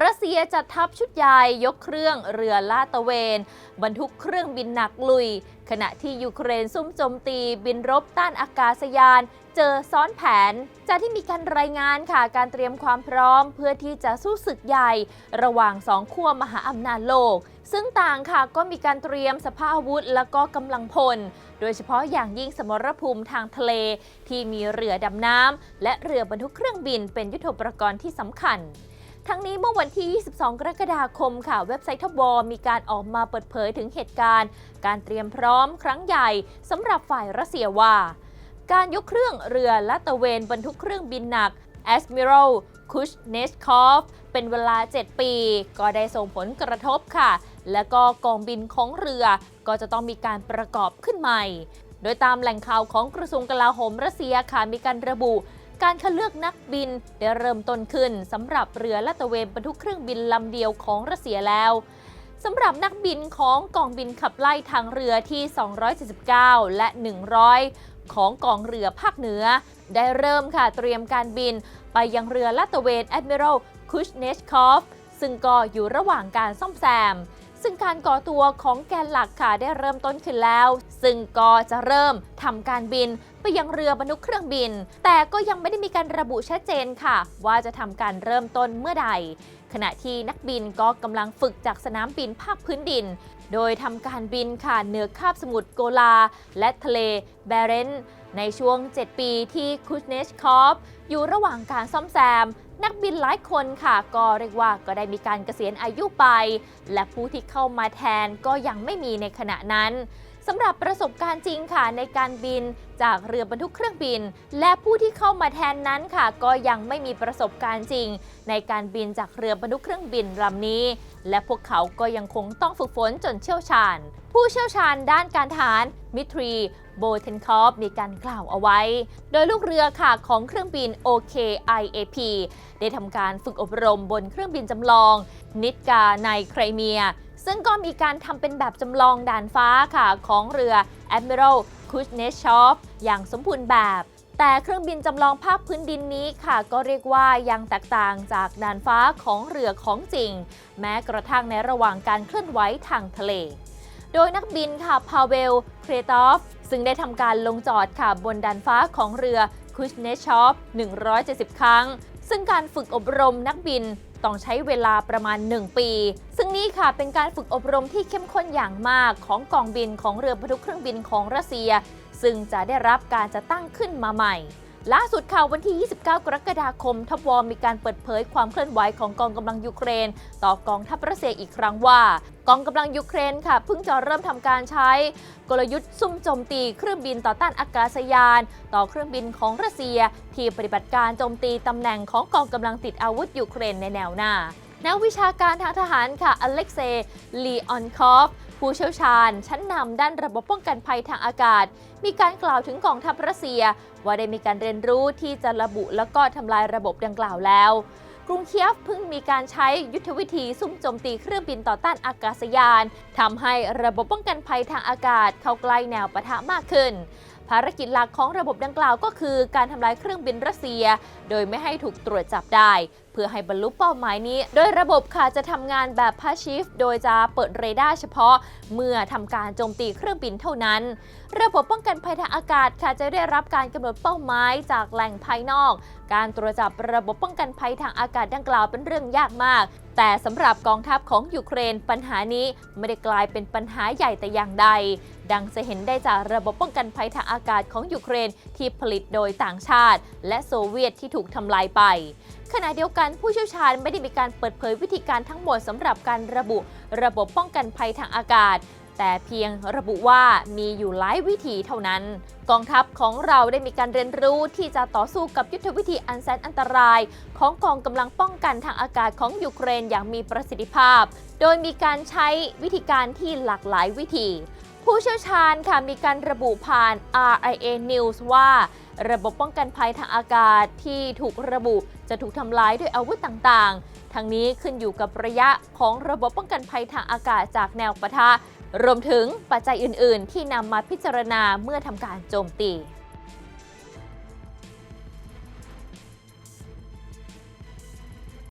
รัสเซียจัดทัพชุดใหญ่ยกเครื่องเรือลาดตระเวน บรรทุกเครื่องบินหนักลุย ขณะที่ยูเครนซุ่มโจมตีบินรบต้านอากาศยาน เจอซ้อนแผน จากที่มีการรายงานค่ะการเตรียมความพร้อม เพื่อที่จะสู้ศึกใหญ่ ระหว่างสองขั้วมหาอำนาจโลก ซึ่งต่างค่ะก็มีการเตรียมสภาพอาวุธ และก็กำลังพล โดยเฉพาะอย่างยิ่งสมรภูมิทางทะเล ที่มีเรือดำน้ำและเรือบรรทุกเครื่องบินเป็นยุทโธปกรณ์ที่สำคัญ ทั้งนี้เมื่อวันที่ 22 กรกฎาคมค่ะ เว็บไซต์ทบวมีการออกมาเปิดเผยถึงเหตุการณ์ การเตรียมพร้อมครั้งใหญ่สำหรับฝ่ายรัสเซียว่า การยกเครื่องเรือและตะเวนบรรทุกเครื่องบินหนัก Admiral Kuznetsov เป็นเวลา 7 ปี ก็ได้ส่งผลกระทบค่ะ และก็กองบินของเรือก็จะต้องมีการประกอบขึ้นใหม่ โดยตามแหล่งข่าวของกระทรวงกลาโหมรัสเซียค่ะมีการระบุ การคัดเลือกนักบินได้เริ่มต้นขึ้นสำหรับเรือละตระเวนบรรทุกเครื่องบินลำเดียวของรัสเซียแล้วสำหรับนักบินของกองบินขับไล่ทางเรือที่ 279 และ 100 ของกองเรือภาคเหนือ ได้เริ่มค่ะเตรียมการบินไปยังเรือลาดตระเวน Admiral Kuznetsov ซึ่งก็อยู่ระหว่างการซ่อมแซม ซึ่งการก่อตัวของแกนหลักค่ะได้เริ่มต้นขึ้นแล้ว ซึ่งก็จะเริ่มทำการบิน ไปยังเรือบรรทุกเครื่องบิน แต่ก็ยังไม่ได้มีการระบุชัดเจนค่ะ ว่าจะทำการเริ่มต้นเมื่อใด ขณะที่นักบินก็กำลังฝึกจากสนามบินภาคพื้นดิน โดยทำการบินค่ะเหนือคาบสมุทรโกลา และทะเลแบเรนในช่วง 7 ปีที่คูสเนชคอฟอยู่ระหว่างการซ่อมแซม นักบินหลายคนค่ะ ก็เรียกว่าก็ได้มีการเกษียณอายุไป และผู้ที่เข้ามาแทนก็ยังไม่มีในขณะนั้น สำหรับประสบการณ์จริงค่ะในการบินจากเรือบรรทุกเครื่องบิน และผู้ที่เข้ามาแทนนั้นค่ะ ก็ยังไม่มีประสบการณ์จริง ในการบินจากเรือบรรทุกเครื่องบินลำนี้ และพวกเขาก็ยังคงต้องฝึกฝนจนเชี่ยวชาญ ผู้เชี่ยวชาญด้านการทหารมิทรีโบเทนคอฟมีการกล่าวเอาไว้ โดยลูกเรือค่ะของเครื่องบิน OKIAP ได้ทำการฝึกอบรมบนเครื่องบินจำลอง นิดกาในไครเมีย ซึ่งก็มีการทำเป็นแบบจำลองด่านฟ้าค่ะของเรือ Admiral Kuznetsov อย่างสมบูรณ์แบบ แต่เครื่องบินจำลองภาคพื้นดินนี้ค่ะ ก็เรียกว่ายังแตกต่างจากด่านฟ้าของเรือของจริง แม้กระทั่งในระหว่างการเคลื่อนไหวทางทะเลโดยนักบินค่ะ พาเวล เครตอฟ ซึ่งได้ทำการลงจอดค่ะบนด่านฟ้าของเรือคุชเนชอฟ170 ครั้ง ซึ่งการฝึกอบรมนักบิน ต้องใช้เวลาประมาณ 1 ปี ซึ่งนี่ค่ะเป็นการฝึกอบรมที่เข้มข้นอย่างมากของกองบินของเรือบรรทุกเครื่องบินของรัสเซีย ซึ่งจะได้รับการจะตั้งขึ้นมาใหม่ ล่าสุดค่ะวันที่ 29 กรกฎาคม ทัพวอมีการเปิดเผยความเคลื่อนไหวของกองกำลังยูเครน ต่อกองทัพรัสเซียอีกครั้งว่า กองกำลังยูเครนค่ะเพิ่งจะเริ่มทำการใช้ กลยุทธ์ซุ่มโจมตีเครื่องบินต่อต้านอากาศยาน ต่อเครื่องบินของรัสเซีย ที่ปฏิบัติการโจมตีตำแหน่งของกองกำลังติดอาวุธยูเครนในแนวหน้านักวิชาการทางทหารค่ะอเล็กเซย์ลีออนคอฟ ผู้เชี่ยวชาญ ชั้นนำด้านระบบป้องกันภัยทางอากาศ มีการกล่าวถึงกองทัพรัสเซีย ว่าได้มีการเรียนรู้ที่จะระบุแล้วก็ทำลายระบบดังกล่าวแล้วกรุงเคียฟเพิ่งมีการใช้ยุทธวิธีซุ่มโจมตีเครื่องบินต่อต้านอากาศยานทำให้ระบบป้องกันภัยทางอากาศเข้าใกล้แนวปะทะมากขึ้น ภารกิจหลักของระบบดังกล่าวก็คือ การทำลายเครื่องบินรัสเซีย โดยไม่ให้ถูกตรวจจับได้เพื่อให้บรรลุเป้าหมายนี้ โดยระบบค่ะจะทำงานแบบพาชิฟโดยจะเปิดเรดาร์เฉพาะ เมื่อทำการโจมตีเครื่องบินเท่านั้น ระบบป้องกันภัยทางอากาศค่ะจะได้รับการกำหนดเป้าหมายจากแหล่งภายนอก การตรวจจับระบบป้องกันภัยทางอากาศดังกล่าวเป็นเรื่องยากมาก แต่สำหรับกองทัพของยูเครนปัญหานี้ไม่ได้กลายเป็นปัญหาใหญ่แต่อย่างใด ดังจะเห็นได้จากระบบป้องกันภัยทางอากาศของยูเครนที่ผลิตโดยต่างชาติ และโซเวียตที่ถูกทำลายไป ขณะเดียวกันกันผู้เชี่ยวชาญไม่ได้มีการเปิดเผยวิธีการทั้งหมดสำหรับการระบุระบบป้องกันภัยทางอากาศ แต่เพียงระบุว่ามีอยู่หลายวิธีเท่านั้น กองทัพของเราได้มีการเรียนรู้ที่จะต่อสู้กับยุทธวิธีอันแสนอันตราย ของกองกำลังป้องกันทางอากาศของยูเครนอย่างมีประสิทธิภาพ โดยมีการใช้วิธีการที่หลากหลายวิธี ผู้เชี่ยวชาญค่ะมีการระบุผ่าน RIA News ว่า ระบบป้องกันภัยทางอากาศที่ถูกระบุจะถูกทำลายด้วยอาวุธต่างๆ ทั้งนี้ขึ้นอยู่กับระยะของระบบป้องกันภัยทางอากาศจากแนวปะทะ รวมถึงปัจจัยอื่น ๆ ที่นำมาพิจารณาเมื่อทำการโจมตี